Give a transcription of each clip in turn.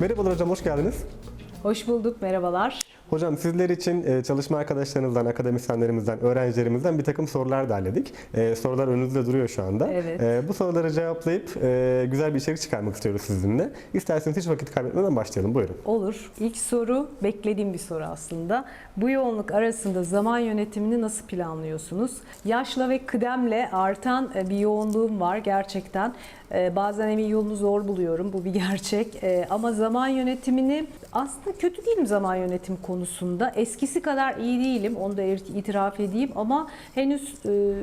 Merhabalar hocam, hoş geldiniz. Hoş bulduk, merhabalar. Hocam sizler için e, çalışma arkadaşlarınızdan, akademisyenlerimizden, öğrencilerimizden bir takım sorular derledik. E, Sorular önünüzde duruyor şu anda. Evet. E, Bu soruları cevaplayıp güzel bir içerik çıkarmak istiyoruz sizinle. İsterseniz hiç vakit kaybetmeden başlayalım. Buyurun. Olur. İlk soru beklediğim bir soru aslında. Bu yoğunluk arasında zaman yönetimini nasıl planlıyorsunuz? Yaşla ve kıdemle artan bir yoğunluğum var gerçekten. E, Bazen emin yolunu zor buluyorum. Bu bir gerçek. E, Ama zaman yönetimini aslında kötü değilim zaman yönetim konusunda. Eskisi kadar iyi değilim. Onu da itiraf edeyim ama henüz e,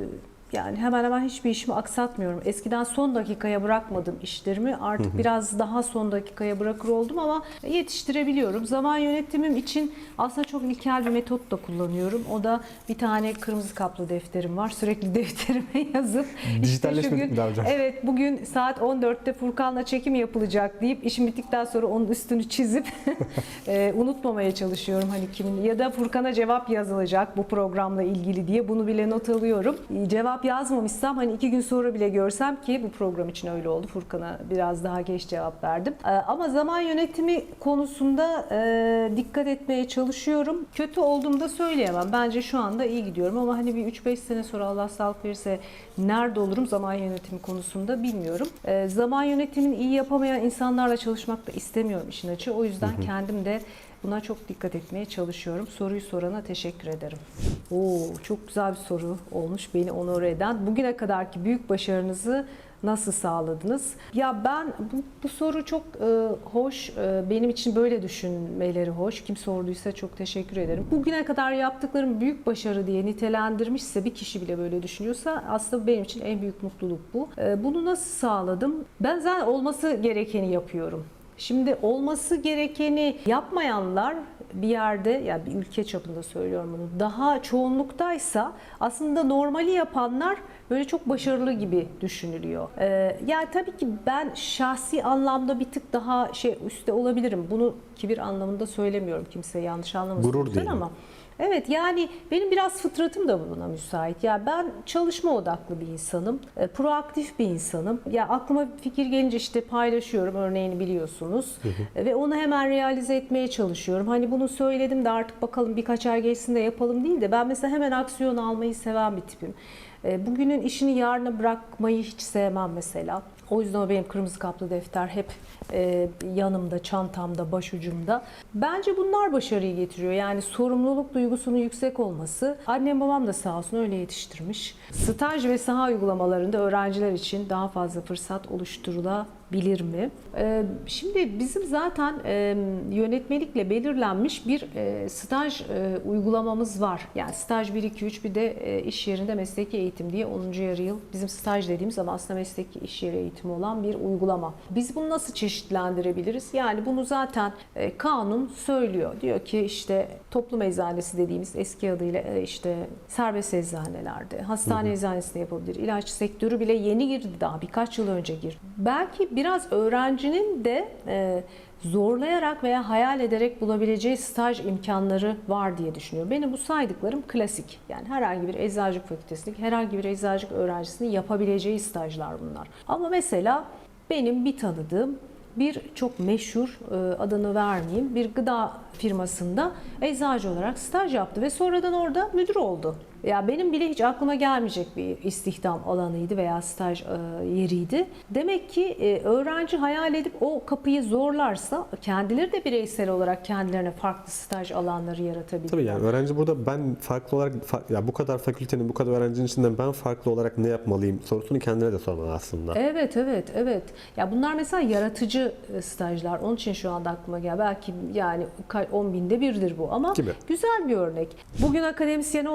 yani hemen hemen hiçbir işimi aksatmıyorum. Eskiden son dakikaya bırakmadım işlerimi. Artık biraz daha son dakikaya bırakır oldum ama yetiştirebiliyorum. Zaman yönetimim için aslında çok ilkel bir metot da kullanıyorum. O da bir tane kırmızı kaplı defterim var. Sürekli defterime yazıp işte Dijitalleşmedik gün mi daha hocam? evet bugün saat 14'te Furkan'la çekim yapılacak deyip işim bittikten sonra onun üstünü çizip e, unutmamaya çalışıyorum hani kimin ya da Furkan'a cevap yazılacak bu programla ilgili diye bunu bile not alıyorum. E, Cevap yazmamışsam hani iki gün sonra bile görsem ki bu program için öyle oldu. Furkan'a biraz daha geç cevap verdim. E, ama zaman yönetimi konusunda e, dikkat etmeye çalışıyorum. Kötü olduğumda söyleyemem. Bence şu anda iyi gidiyorum ama hani bir 3-5 sene sonra Allah sağlık verirse nerede olurum zaman yönetimi konusunda bilmiyorum. E, zaman yönetimini iyi yapamayan insanlarla çalışmak da istemiyorum işin açığı. O yüzden kendim de Buna çok dikkat etmeye çalışıyorum. Soruyu sorana teşekkür ederim. Oo, çok güzel bir soru olmuş beni onore eden. Bugüne kadarki büyük başarınızı nasıl sağladınız? Ya ben bu, bu soru çok e, hoş. E, benim için böyle düşünmeleri hoş. Kim sorduysa çok teşekkür ederim. Bugüne kadar yaptıklarım büyük başarı diye nitelendirmişse bir kişi bile böyle düşünüyorsa aslında benim için en büyük mutluluk bu. E, bunu nasıl sağladım? Ben zaten olması gerekeni yapıyorum. Şimdi olması gerekeni yapmayanlar bir yerde ya yani bir ülke çapında söylüyorum bunu daha çoğunluktaysa aslında normali yapanlar böyle çok başarılı gibi düşünülüyor. Ee, yani tabii ki ben şahsi anlamda bir tık daha şey üstte olabilirim. Bunu kibir anlamında söylemiyorum kimseye yanlış anlamasın Gurur diyelim. ama Evet yani benim biraz fıtratım da buna müsait. Ya ben çalışma odaklı bir insanım. e, Proaktif bir insanım. Ya aklıma bir fikir gelince işte paylaşıyorum örneğini biliyorsunuz. E, Ve onu hemen realize etmeye çalışıyorum. Hani bunu söyledim de artık bakalım birkaç ay geçsin de yapalım değil de ben mesela hemen aksiyon almayı seven bir tipim. E, Bugünün işini yarına bırakmayı hiç sevmem mesela. O yüzden o benim kırmızı kaplı defter hep e, yanımda, çantamda, başucumda. Bence bunlar başarıyı getiriyor. Yani sorumluluk duygusunun yüksek olması. Annem babam da sağ olsun öyle yetiştirmiş. Staj ve saha uygulamalarında öğrenciler için daha fazla fırsat oluşturulabilir mi? E, şimdi bizim zaten yönetmelikle belirlenmiş bir e, staj e, uygulamamız var. Yani staj 1-2-3 bir de e, iş yerinde mesleki eğitim diye 10. yarı yıl bizim staj dediğimiz ama aslında mesleki iş yeri eğitimi olan bir uygulama. Biz bunu nasıl çeşitlendirebiliriz? Yani bunu zaten kanun söylüyor. Diyor ki işte toplum eczanesi dediğimiz eski adıyla işte serbest eczanelerde, hastane eczanesinde yapabilir. İlaç sektörü bile yeni girdi daha birkaç yıl önce girdi. Belki biraz öğrencinin de e, zorlayarak veya hayal ederek bulabileceği staj imkanları var diye düşünüyorum. Benim bu saydıklarım klasik. Yani herhangi bir eczacılık fakültesindeki herhangi bir eczacılık öğrencisinin yapabileceği stajlar bunlar. Ama mesela benim bir tanıdığım bir çok meşhur e, adını vermeyeyim bir gıda firmasında eczacı olarak staj yaptı ve sonradan orada müdür oldu. Ya benim bile hiç aklıma gelmeyecek bir istihdam alanıydı veya staj e, yeriydi. Demek ki e, öğrenci hayal edip o kapıyı zorlarsa kendileri de bireysel olarak kendilerine farklı staj alanları yaratabilirler. Tabii yani öğrenci burada ben farklı olarak fa- ya bu kadar fakültenin bu kadar öğrencinin içinden ben farklı olarak ne yapmalıyım sorusunu kendine de sormalı aslında. Evet, evet, evet. Ya bunlar mesela yaratıcı e, stajlar. Onun için şu anda aklıma geldi. Belki yani 10 binde birdir bu ama Gibi. güzel bir örnek. Bugün akademisyen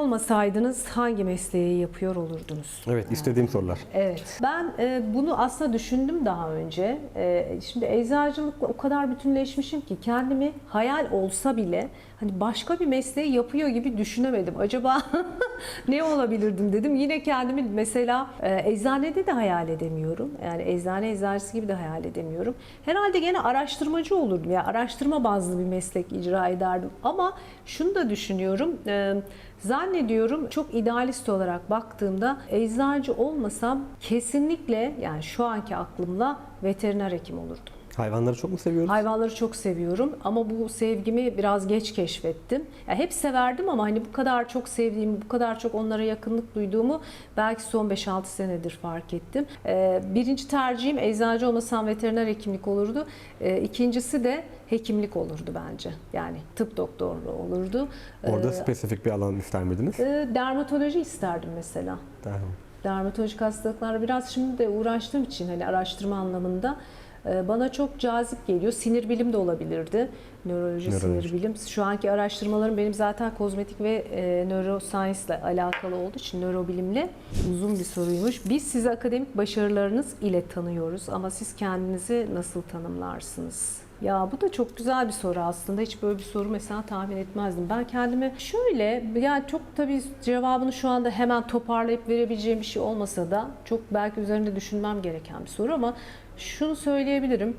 olmasaydınız hangi mesleği yapıyor olurdunuz? Evet istediğim sorular. Evet. Ben e, bunu aslında düşündüm daha önce. E, şimdi eczacılıkla o kadar bütünleşmişim ki kendimi hayal olsa bile hani başka bir mesleği yapıyor gibi düşünemedim. Acaba ne olabilirdim dedim. Yine kendimi mesela e, eczanede de hayal edemiyorum. Yani eczane eczacısı gibi de hayal edemiyorum. Herhalde gene araştırmacı olurdum. Ya araştırma bazlı bir meslek icra ederdim. Ama şunu da düşünüyorum. E, Zannediyorum çok idealist olarak baktığımda eczacı olmasam kesinlikle yani şu anki aklımla veteriner hekim olurdum. Hayvanları çok mu seviyoruz? Hayvanları çok seviyorum ama bu sevgimi biraz geç keşfettim. Ya hep severdim ama hani bu kadar çok sevdiğimi, bu kadar çok onlara yakınlık duyduğumu belki son 5-6 senedir fark ettim. Ee, birinci tercihim eczacı olmasam veteriner hekimlik olurdu. Ee, ikincisi de hekimlik olurdu bence. Yani tıp doktorluğu olurdu. Orada Ee, spesifik bir alan ister miydiniz? e, dermatoloji isterdim mesela. Tamam. dermatolojik hastalıklarla biraz şimdi de uğraştığım için hani araştırma anlamında bana çok cazip geliyor. Sinir bilim de olabilirdi. Nöroloji, Nöroloji. sinir bilim. Şu anki araştırmalarım benim zaten kozmetik ve e, neuroscience ile alakalı olduğu için nörobilimle uzun bir soruymuş. Biz sizi akademik başarılarınız ile tanıyoruz ama siz kendinizi nasıl tanımlarsınız? Ya bu da çok güzel bir soru aslında. Hiç böyle bir soru mesela tahmin etmezdim. Ben kendimi şöyle yani çok tabii cevabını şu anda hemen toparlayıp verebileceğim bir şey olmasa da çok belki üzerinde düşünmem gereken bir soru ama şunu söyleyebilirim.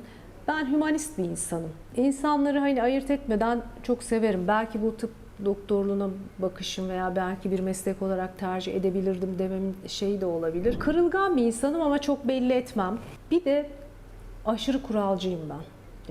Ben hümanist bir insanım. İnsanları hani ayırt etmeden çok severim. Belki bu tıp doktorluğuna bakışım veya belki bir meslek olarak tercih edebilirdim dememin şeyi de olabilir. Kırılgan bir insanım ama çok belli etmem. Bir de aşırı kuralcıyım ben.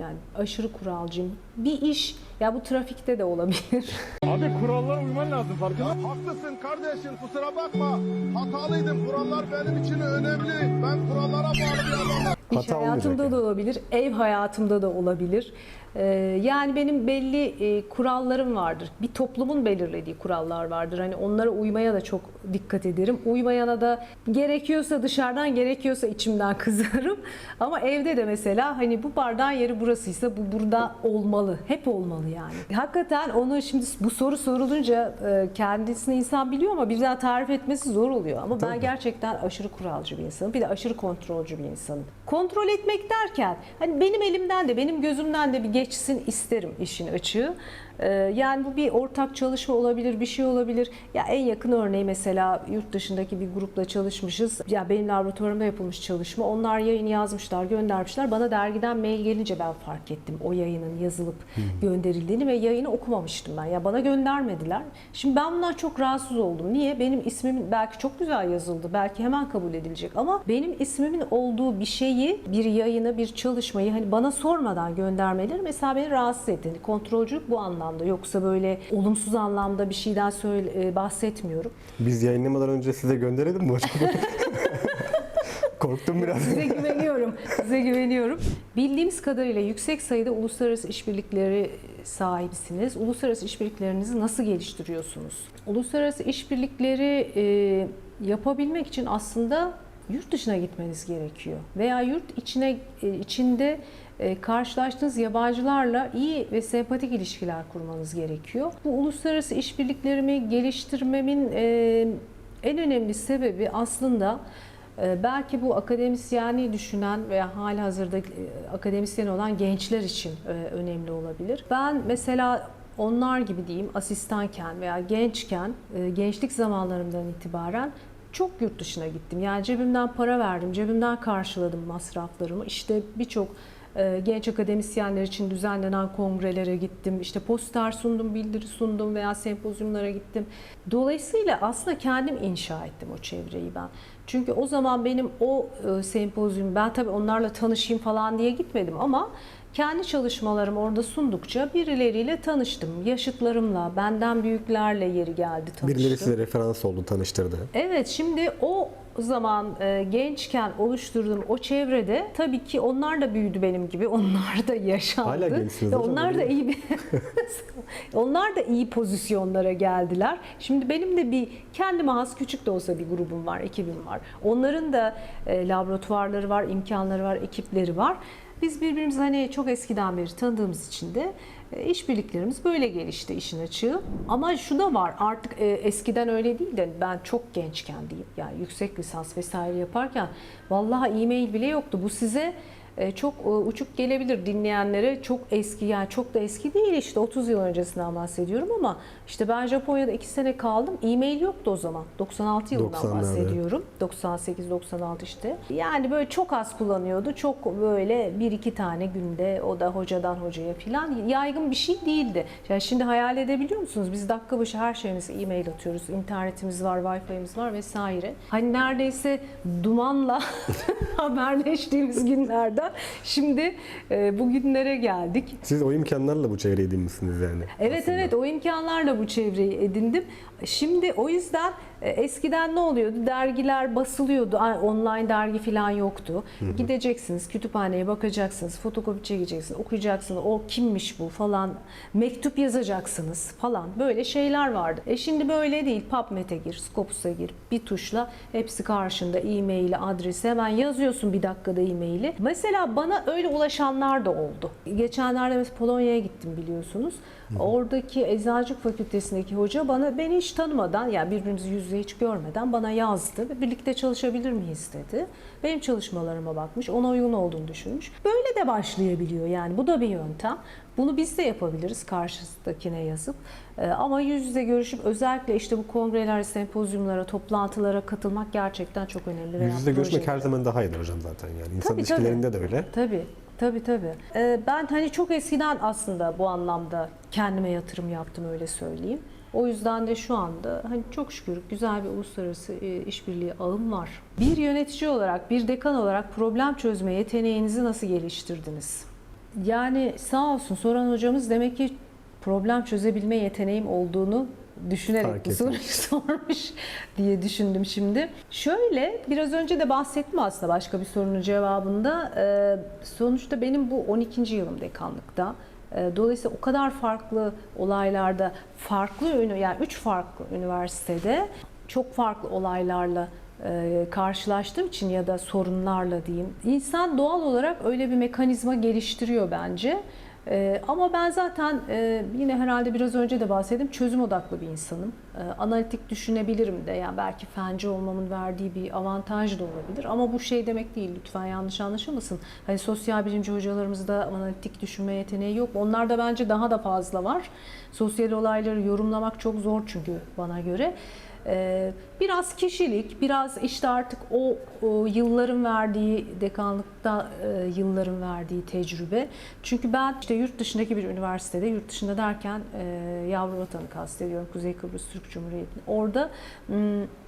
Yani aşırı kuralcıyım. Bir iş, ya bu trafikte de olabilir. Abi kurallara uyman lazım farkında mısın? Haklısın kardeşim kusura bakma. Hatalıydım. Kurallar benim için önemli. Ben kurallara bağlı bir adamım. İş Hata hayatımda olmayacak da olabilir, ev hayatımda da olabilir. Ee, yani benim belli e, kurallarım vardır. Bir toplumun belirlediği kurallar vardır. Hani onlara uymaya da çok dikkat ederim. Uymayana da gerekiyorsa dışarıdan, gerekiyorsa içimden kızarım. Ama evde de mesela hani bu bardağın yeri burasıysa bu burada olmalı. Hep olmalı yani. Hakikaten onu şimdi bu soru sorulunca e, kendisini insan biliyor ama birden tarif etmesi zor oluyor. Ama ben gerçekten aşırı kuralcı bir insanım. Bir de aşırı kontrolcü bir insanım. Kontrol etmek derken hani benim elimden de benim gözümden de bir geçsin isterim işin açığı. Ee, Yani bu bir ortak çalışma olabilir, bir şey olabilir. Ya en yakın örneği mesela yurt dışındaki bir grupla çalışmışız. Ya benim laboratuvarımda yapılmış çalışma. Onlar yayını yazmışlar, göndermişler. Bana dergiden mail gelince ben fark ettim o yayının yazılıp gönderildiğini ve yayını okumamıştım ben. Ya bana göndermediler. Şimdi ben bundan çok rahatsız oldum. Niye? Benim ismim belki çok güzel yazıldı. Belki hemen kabul edilecek ama benim ismimin olduğu bir şeyi, bir yayını, bir çalışmayı hani bana sormadan göndermeleri mesela beni rahatsız etti. Hani Kontrolcülük bu anlamda. Yoksa böyle olumsuz anlamda bir şeyden söyle, e, bahsetmiyorum. Biz yayınlamadan önce size gönderelim mi hocam? Korktum biraz. Size güveniyorum. Size güveniyorum. Bildiğimiz kadarıyla yüksek sayıda uluslararası işbirlikleri sahibisiniz. Uluslararası işbirliklerinizi nasıl geliştiriyorsunuz? Uluslararası işbirlikleri e, yapabilmek için aslında yurt dışına gitmeniz gerekiyor. Veya yurt içine e, içinde karşılaştığınız yabancılarla iyi ve sempatik ilişkiler kurmanız gerekiyor. Bu uluslararası işbirliklerimi geliştirmemin e, en önemli sebebi aslında ee, Belki bu akademisyeni düşünen veya hali hazırda e, akademisyen olan gençler için e, önemli olabilir. Ben mesela onlar gibi diyeyim asistanken veya gençken e, gençlik zamanlarımdan itibaren çok yurt dışına gittim. Yani cebimden para verdim, cebimden karşıladım masraflarımı. İşte birçok e, genç akademisyenler için düzenlenen kongrelere gittim. İşte poster sundum, bildiri sundum veya sempozyumlara gittim. Dolayısıyla aslında kendim inşa ettim o çevreyi ben. Çünkü o zaman benim o e, sempozyum, ben tabii onlarla tanışayım falan diye gitmedim ama kendi çalışmalarımı orada sundukça birileriyle tanıştım. Yaşıtlarımla, benden büyüklerle yeri geldi tanıştım. Birileri size referans oldu, tanıştırdı. Evet şimdi o zaman e, gençken oluşturduğum o çevrede tabii ki onlar da büyüdü benim gibi. Onlar da yaşandı. Hala gençsiniz Onlar da iyi bir onlar da iyi pozisyonlara geldiler. Şimdi benim de bir kendime has küçük de olsa bir grubum var, ekibim var. Onların da e, laboratuvarları var, imkanları var, ekipleri var. Biz birbirimizi hani çok eskiden beri tanıdığımız için de e, işbirliklerimiz böyle gelişti işin açığı. Ama şu da var artık e, eskiden öyle değil de ben çok gençken diyeyim yani yüksek lisans vesaire yaparken vallahi e-mail bile yoktu. Bu size e, çok uçuk gelebilir dinleyenlere. Çok eski yani çok da eski değil işte 30 yıl öncesinden bahsediyorum ama işte ben Japonya'da 2 sene kaldım. E-mail yoktu o zaman. 96 yılından 90'larda. bahsediyorum. 98-96 işte. Yani böyle çok az kullanıyordu. Çok böyle bir iki tane günde o da hocadan hocaya filan yaygın bir şey değildi. Yani şimdi hayal edebiliyor musunuz? Biz dakika başı her şeyimizi e-mail atıyoruz. İnternetimiz var, Wi-Fi'miz var vesaire. Hani neredeyse dumanla haberleştiğimiz günlerden şimdi e, bugünlere geldik. Siz o imkanlarla bu çevreyi edinmişsiniz yani. Evet aslında. evet o imkanlarla bu çevreyi edindim. Şimdi o yüzden eskiden ne oluyordu? Dergiler basılıyordu. Online dergi falan yoktu. Gideceksiniz kütüphaneye bakacaksınız, fotokopi çekeceksiniz, okuyacaksınız. O kimmiş bu falan. Mektup yazacaksınız falan. Böyle şeyler vardı. E şimdi böyle değil. PubMed'e gir, Scopus'a gir. Bir tuşla hepsi karşında. E-maili, adresi hemen yazıyorsun bir dakikada e-maili. Mesela bana öyle ulaşanlar da oldu. Geçenlerde mesela Polonya'ya gittim biliyorsunuz. Oradaki Eczacılık Fakültesindeki hoca bana beni hiç tanımadan yani birbirimizi yüz yüze hiç görmeden bana yazdı ve birlikte çalışabilir miyiz dedi. Benim çalışmalarıma bakmış, ona uygun olduğunu düşünmüş. Böyle de başlayabiliyor yani bu da bir yöntem. Bunu biz de yapabiliriz karşısındakine yazıp. Ee, ama yüz yüze görüşüp özellikle işte bu kongreler, sempozyumlara, toplantılara katılmak gerçekten çok önemli. Yüz yüze görüşmek her zaman daha iyidir hocam zaten yani. İnsan Tabii, tabii. ilişkilerinde de öyle. Tabii, tabii tabii. Ee, ben hani çok eskiden aslında bu anlamda kendime yatırım yaptım öyle söyleyeyim. O yüzden de şu anda hani çok şükür güzel bir uluslararası e, işbirliği ağım var. Bir yönetici olarak, bir dekan olarak problem çözme yeteneğinizi nasıl geliştirdiniz? Yani sağ olsun soran hocamız demek ki problem çözebilme yeteneğim olduğunu düşünerek bu soruyu sormuş diye düşündüm şimdi. Şöyle biraz önce de bahsettim aslında başka bir sorunun cevabında. Sonuçta benim bu 12. yılım dekanlıkta. Ee, Dolayısıyla o kadar farklı olaylarda, farklı yani üç farklı üniversitede çok farklı olaylarla e, karşılaştığım için ya da sorunlarla diyeyim. İnsan doğal olarak öyle bir mekanizma geliştiriyor bence. Ee, ama ben zaten e, yine herhalde biraz önce de bahsettim çözüm odaklı bir insanım. Ee, analitik düşünebilirim de yani belki fenci olmamın verdiği bir avantaj da olabilir. Ama bu şey demek değil lütfen yanlış anlaşılmasın. Hani sosyal bilimci hocalarımızda analitik düşünme yeteneği yok. Onlarda bence daha da fazla var. Sosyal olayları yorumlamak çok zor çünkü bana göre. Ee, Biraz kişilik, biraz işte artık o, yılların verdiği dekanlıkta e, yılların verdiği tecrübe. Çünkü ben işte yurt dışındaki bir üniversitede, yurt dışında derken e, yavru vatanı kastediyorum, Kuzey Kıbrıs Türk Cumhuriyeti. Orada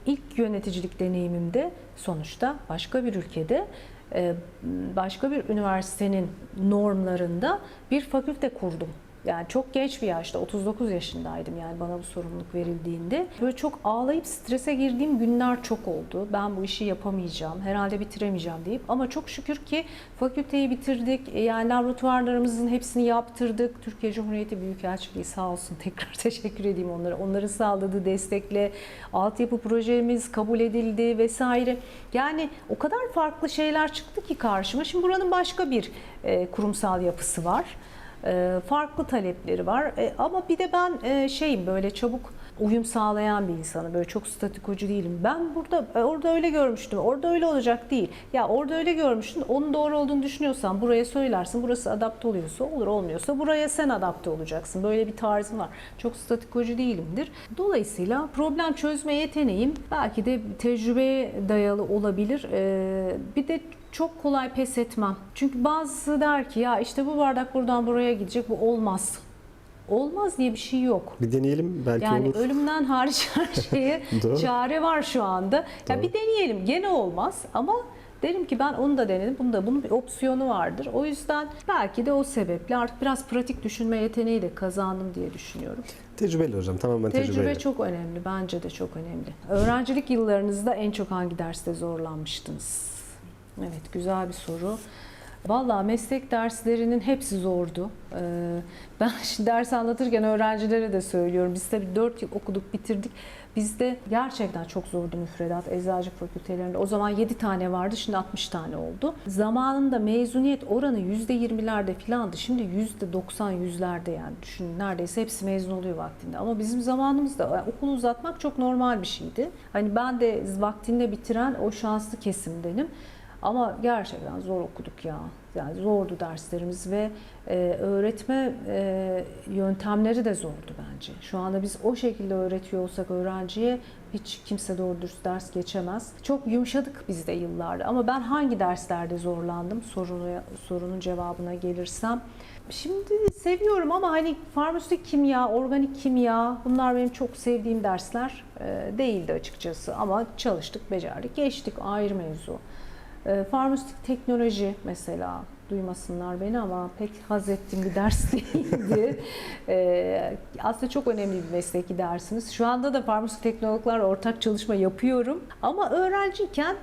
ilk yöneticilik deneyimimde sonuçta başka bir ülkede e, başka bir üniversitenin normlarında bir fakülte kurdum. Yani çok genç bir yaşta, 39 yaşındaydım yani bana bu sorumluluk verildiğinde. Böyle çok ağlayıp strese girdiğim günler çok oldu. Ben bu işi yapamayacağım, herhalde bitiremeyeceğim deyip. Ama çok şükür ki fakülteyi bitirdik. Yani laboratuvarlarımızın hepsini yaptırdık. Türkiye Cumhuriyeti Büyükelçiliği sağ olsun tekrar teşekkür edeyim onlara. Onların sağladığı destekle altyapı projemiz kabul edildi vesaire. Yani o kadar farklı şeyler çıktı ki karşıma. Şimdi buranın başka bir e, kurumsal yapısı var. E, farklı talepleri var. E, ama bir de ben e, şeyim böyle çabuk uyum sağlayan bir insanım. Böyle çok statikocu değilim. Ben burada e, orada öyle görmüştüm. Orada öyle olacak değil. Ya orada öyle görmüştün. Onun doğru olduğunu düşünüyorsan buraya söylersin. Burası adapte oluyorsa olur, olmuyorsa buraya sen adapte olacaksın. Böyle bir tarzım var. Çok statikocu değilimdir. Dolayısıyla problem çözme yeteneğim belki de tecrübeye dayalı olabilir. E, bir de çok kolay pes etmem. Çünkü bazısı der ki ya işte bu bardak buradan buraya gidecek bu olmaz. Olmaz diye bir şey yok. Bir deneyelim belki Yani olur. ölümden hariç her şeye çare var şu anda. Ya Doğru. bir deneyelim. Gene olmaz ama derim ki ben onu da denedim. Bunu da bunun bir opsiyonu vardır. O yüzden belki de o sebeple artık biraz pratik düşünme yeteneği de kazandım diye düşünüyorum. Tecrübeli hocam tamamen Tecrübe tecrübeyle. çok önemli. Bence de çok önemli. Öğrencilik yıllarınızda en çok hangi derste zorlanmıştınız? Evet, güzel bir soru. Vallahi meslek derslerinin hepsi zordu. Ee, Ben şimdi ders anlatırken öğrencilere de söylüyorum. Biz tabii 4 yıl okuduk, bitirdik. Bizde gerçekten çok zordu müfredat eczacılık fakültelerinde. O zaman 7 tane vardı, şimdi 60 tane oldu. Zamanında mezuniyet oranı %20'lerde filandı. Şimdi %90, yüzlerde yani düşünün neredeyse hepsi mezun oluyor vaktinde. Ama bizim zamanımızda yani okulu uzatmak çok normal bir şeydi. Hani ben de vaktinde bitiren o şanslı kesimdenim. Ama gerçekten zor okuduk ya. Yani zordu derslerimiz ve e, öğretme e, yöntemleri de zordu bence. Şu anda biz o şekilde öğretiyor olsak öğrenciye hiç kimse doğru dürüst ders geçemez. Çok yumuşadık biz de yıllarda ama ben hangi derslerde zorlandım sorunu, sorunun cevabına gelirsem. Şimdi seviyorum ama hani farmasötik kimya, organik kimya bunlar benim çok sevdiğim dersler e, değildi açıkçası ama çalıştık, becerdik, geçtik ayrı mevzu. E, farmasötik teknoloji mesela duymasınlar beni ama pek haz ettiğim bir ders değildi. E, aslında çok önemli bir mesleki dersiniz. Şu anda da farmasötik teknologlarla ortak çalışma yapıyorum. Ama öğrenciyken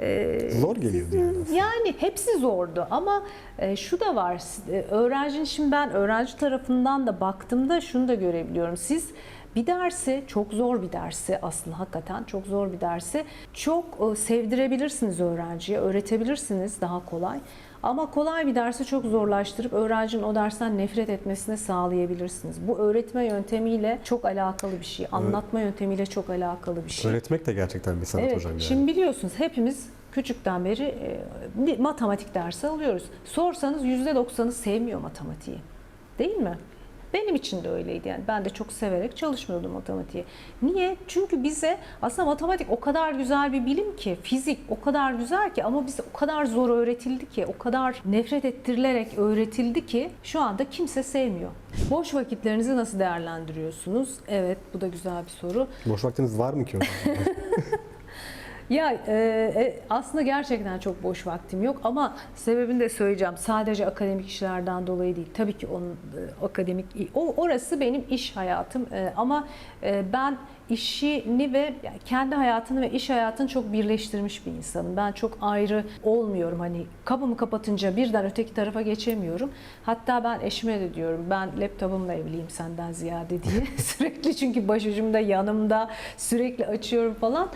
e, Zor geliyor diyoruz. yani hepsi zordu ama e, şu da var. E, öğrencinin şimdi ben öğrenci tarafından da baktığımda şunu da görebiliyorum. Siz bir dersi çok zor bir dersi aslında hakikaten çok zor bir dersi çok e, sevdirebilirsiniz öğrenciye, öğretebilirsiniz daha kolay. Ama kolay bir dersi çok zorlaştırıp öğrencinin o dersten nefret etmesine sağlayabilirsiniz. Bu öğretme yöntemiyle çok alakalı bir şey, anlatma yöntemiyle çok alakalı bir şey. Öğretmek de gerçekten bir sanat Evet, hocam yani. şimdi biliyorsunuz hepimiz küçükten beri e, matematik dersi alıyoruz. Sorsanız %90'ı sevmiyor matematiği. Değil mi? Benim için de öyleydi yani. Ben de çok severek çalışmıyordum matematiği. Niye? Çünkü bize aslında matematik o kadar güzel bir bilim ki, fizik o kadar güzel ki ama bize o kadar zor öğretildi ki, o kadar nefret ettirilerek öğretildi ki şu anda kimse sevmiyor. Boş vakitlerinizi nasıl değerlendiriyorsunuz? Evet, bu da güzel bir soru. Boş vaktiniz var mı ki? Ya e, e, aslında gerçekten çok boş vaktim yok ama sebebini de söyleyeceğim. Sadece akademik işlerden dolayı değil. Tabii ki onun e, akademik o orası benim iş hayatım E, ama e, ben işini ve yani kendi hayatını ve iş hayatını çok birleştirmiş bir insanım. Ben çok ayrı olmuyorum. Hani kapımı kapatınca birden öteki tarafa geçemiyorum. Hatta ben eşime de diyorum ben laptopumla evliyim senden ziyade diye. sürekli çünkü başucumda yanımda sürekli açıyorum falan.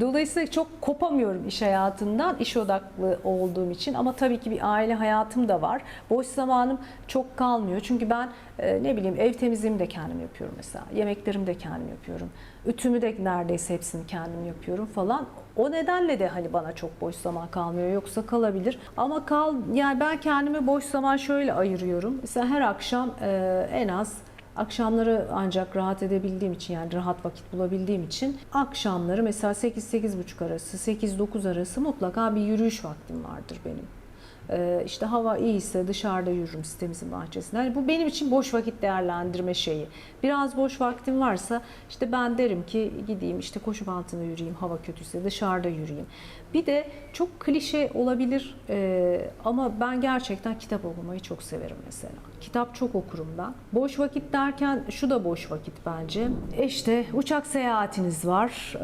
Dolayısıyla çok kopamıyorum iş hayatından iş odaklı olduğum için ama tabii ki bir aile hayatım da var. Boş zamanım çok kalmıyor. Çünkü ben e, ne bileyim ev temizliğimi de kendim yapıyorum mesela. Yemeklerimi de kendim yapıyorum. Ütümü de neredeyse hepsini kendim yapıyorum falan. O nedenle de hani bana çok boş zaman kalmıyor. Yoksa kalabilir. Ama kal yani ben kendime boş zaman şöyle ayırıyorum. Mesela her akşam e, en az Akşamları ancak rahat edebildiğim için yani rahat vakit bulabildiğim için akşamları mesela 8-8.30 arası, 8-9 arası mutlaka bir yürüyüş vaktim vardır benim. Ee, işte hava iyiyse dışarıda yürürüm sitemizin bahçesinde. Yani bu benim için boş vakit değerlendirme şeyi. Biraz boş vaktim varsa işte ben derim ki gideyim işte koşu bantında yürüyeyim hava kötüyse dışarıda yürüyeyim. Bir de çok klişe olabilir e, ama ben gerçekten kitap okumayı çok severim mesela. Kitap çok okurum ben. Boş vakit derken şu da boş vakit bence. İşte uçak seyahatiniz var.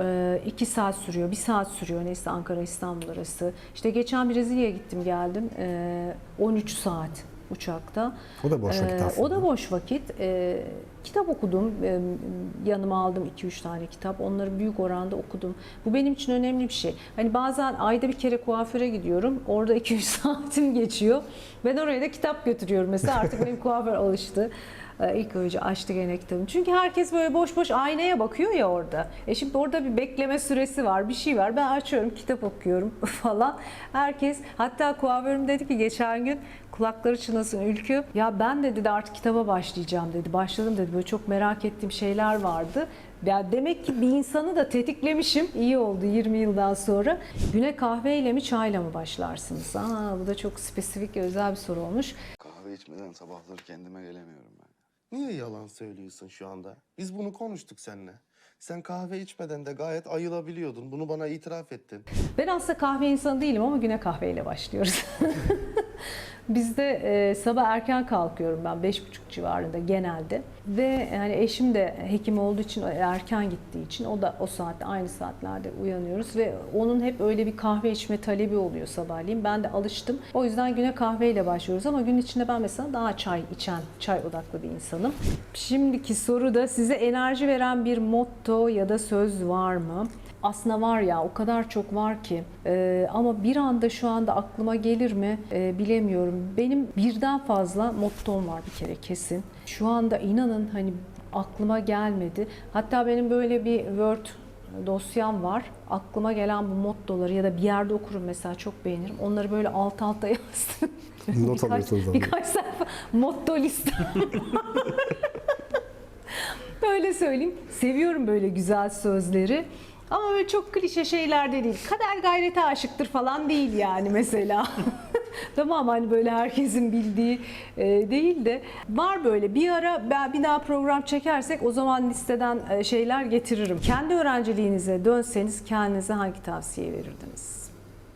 2 saat sürüyor, 1 saat sürüyor neyse Ankara İstanbul arası. İşte geçen Brezilya'ya gittim geldim. E, 13 saat uçakta. O da boş vakit Ee, aslında. O da boş vakit. Ee, kitap okudum. Ee, yanıma aldım 2-3 tane kitap. Onları büyük oranda okudum. Bu benim için önemli bir şey. Hani bazen ayda bir kere kuaföre gidiyorum. Orada 2-3 saatim geçiyor. Ben oraya da kitap götürüyorum. Mesela artık benim kuaför alıştı. İlk önce açtı gene kitabını. Çünkü herkes böyle boş boş aynaya bakıyor ya orada. E şimdi orada bir bekleme süresi var, bir şey var. Ben açıyorum, kitap okuyorum falan. Herkes, hatta kuaförüm dedi ki geçen gün kulakları çınlasın ülkü. Ya ben de dedi artık kitaba başlayacağım dedi. Başladım dedi. Böyle çok merak ettiğim şeyler vardı. Ya demek ki bir insanı da tetiklemişim. İyi oldu 20 yıldan sonra. Güne kahveyle mi çayla mı başlarsınız? Aa, bu da çok spesifik özel bir soru olmuş. Kahve içmeden sabahları kendime gelemiyorum ben. Niye yalan söylüyorsun şu anda? Biz bunu konuştuk seninle. Sen kahve içmeden de gayet ayılabiliyordun. Bunu bana itiraf ettin. Ben aslında kahve insanı değilim ama güne kahveyle başlıyoruz. Bizde e, sabah erken kalkıyorum ben 5.30 civarında genelde ve yani eşim de hekim olduğu için erken gittiği için o da o saatte aynı saatlerde uyanıyoruz ve onun hep öyle bir kahve içme talebi oluyor sabahleyin. Ben de alıştım. O yüzden güne kahveyle başlıyoruz ama gün içinde ben mesela daha çay içen, çay odaklı bir insanım. Şimdiki soru da size enerji veren bir motto ya da söz var mı? Aslında var ya o kadar çok var ki Ee, ama bir anda şu anda aklıma gelir mi Ee, bilemiyorum. Benim birden fazla mottom var bir kere kesin. Şu anda inanın hani aklıma gelmedi. Hatta benim böyle bir Word dosyam var. Aklıma gelen bu mottoları ya da bir yerde okurum mesela çok beğenirim. Onları böyle alt alta yazdım. Not Birkaç-. Birkaç sayfa motto listem Böyle söyleyeyim. Seviyorum böyle güzel sözleri. Ama öyle çok klişe şeyler de değil. Kader gayrete aşıktır falan değil yani mesela. tamam hani böyle herkesin bildiği e, değil de var böyle bir ara ben bir daha program çekersek o zaman listeden e, şeyler getiririm. Kendi öğrenciliğinize dönseniz kendinize hangi tavsiye verirdiniz?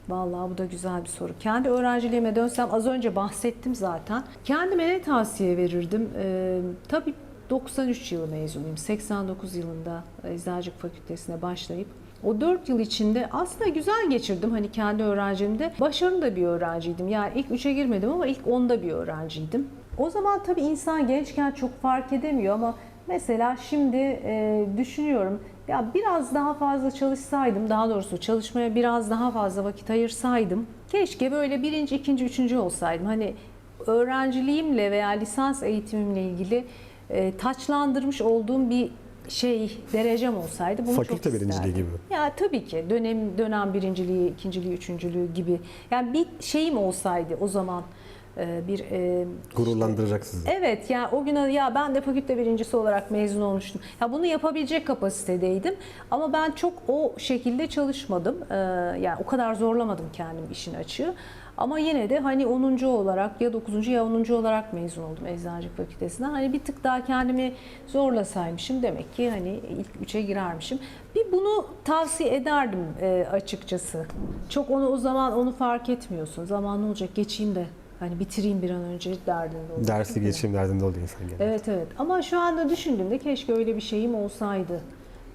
Vallahi bu da güzel bir soru. Kendi öğrenciliğime dönsem az önce bahsettim zaten. Kendime ne tavsiye verirdim? Ee, tabii 93 yılı mezunuyum. 89 yılında Eczacılık Fakültesine başlayıp o 4 yıl içinde aslında güzel geçirdim hani kendi öğrencimde. Başarılı da bir öğrenciydim. Yani ilk 3'e girmedim ama ilk 10'da bir öğrenciydim. O zaman tabii insan gençken çok fark edemiyor ama mesela şimdi e, düşünüyorum ya biraz daha fazla çalışsaydım, daha doğrusu çalışmaya biraz daha fazla vakit ayırsaydım. Keşke böyle birinci, ikinci, üçüncü olsaydım. Hani öğrenciliğimle veya lisans eğitimimle ilgili e, taçlandırmış olduğum bir şey derecem olsaydı bunu çok Fakülte birinciliği isterdim. gibi. Ya tabii ki dönem dönem birinciliği, ikinciliği, üçüncülüğü gibi. Yani bir şeyim olsaydı o zaman e, bir e, Gururlandıracak sizi. Evet yani o gün ya ben de fakülte birincisi olarak mezun olmuştum. Ya bunu yapabilecek kapasitedeydim ama ben çok o şekilde çalışmadım. Ee, yani o kadar zorlamadım kendim işin açığı. Ama yine de hani 10. olarak ya 9. ya 10. olarak mezun oldum Eczacılık Fakültesinden. Hani bir tık daha kendimi zorlasaymışım demek ki hani ilk 3'e girermişim. Bir bunu tavsiye ederdim e, açıkçası. Çok onu o zaman onu fark etmiyorsun. Zaman ne olacak geçeyim de hani bitireyim bir an önce derdinde oluyorsun. Dersi geçeyim derdinde oluyor insan genelde. Evet evet ama şu anda düşündüğümde keşke öyle bir şeyim olsaydı.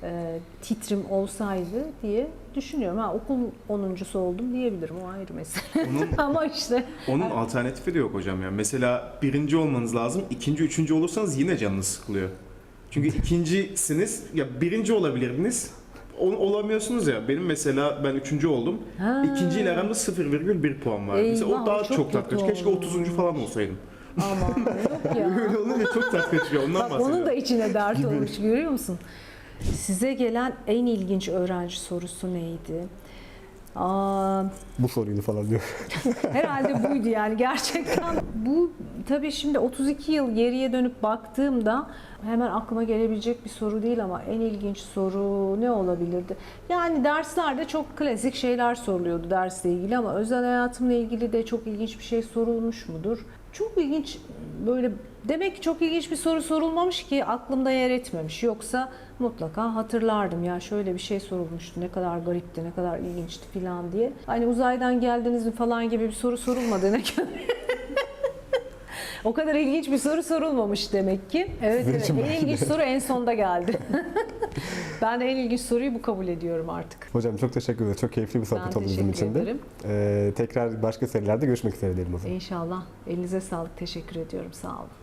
E, titrim olsaydı diye düşünüyorum. Ha okul 10.sü oldum diyebilirim o ayrı mesele. Onun, ama işte onun alternatifi de yok hocam ya. Mesela birinci olmanız lazım. ikinci, üçüncü olursanız yine canınız sıkılıyor. Çünkü ikincisiniz. Ya birinci olabilirdiniz. O- olamıyorsunuz ya. Benim mesela ben üçüncü oldum. Ha. İkinci ile aramda 0,1 puan var. mesela Eyvah, o daha çok çok, tat kötü kaçıyor. Keşke olmuş. 30. falan olsaydım. ama yok ya. Öyle olunca çok tat kaçıyor. Ondan Bak bahsediyorum. onun da içine dert olmuş görüyor musun? Size gelen en ilginç öğrenci sorusu neydi? Aa, Bu soruydu falan diyor. Herhalde buydu yani gerçekten. Bu tabii şimdi 32 yıl geriye dönüp baktığımda hemen aklıma gelebilecek bir soru değil ama en ilginç soru ne olabilirdi? Yani derslerde çok klasik şeyler soruluyordu dersle ilgili ama özel hayatımla ilgili de çok ilginç bir şey sorulmuş mudur? Çok ilginç böyle demek ki çok ilginç bir soru sorulmamış ki aklımda yer etmemiş. Yoksa mutlaka hatırlardım ya şöyle bir şey sorulmuştu ne kadar garipti ne kadar ilginçti filan diye. Hani uzaydan geldiniz mi falan gibi bir soru sorulmadığına göre. o kadar ilginç bir soru sorulmamış demek ki. Evet, evet. En ilginç soru en sonda geldi. ben de en ilginç soruyu bu kabul ediyorum artık. Hocam çok teşekkür ederiz. Çok keyifli bir sohbet oldu bizim için de. ederim. Ee, tekrar başka serilerde görüşmek üzere diyelim o zaman. İnşallah. Elinize sağlık. Teşekkür ediyorum. Sağ olun.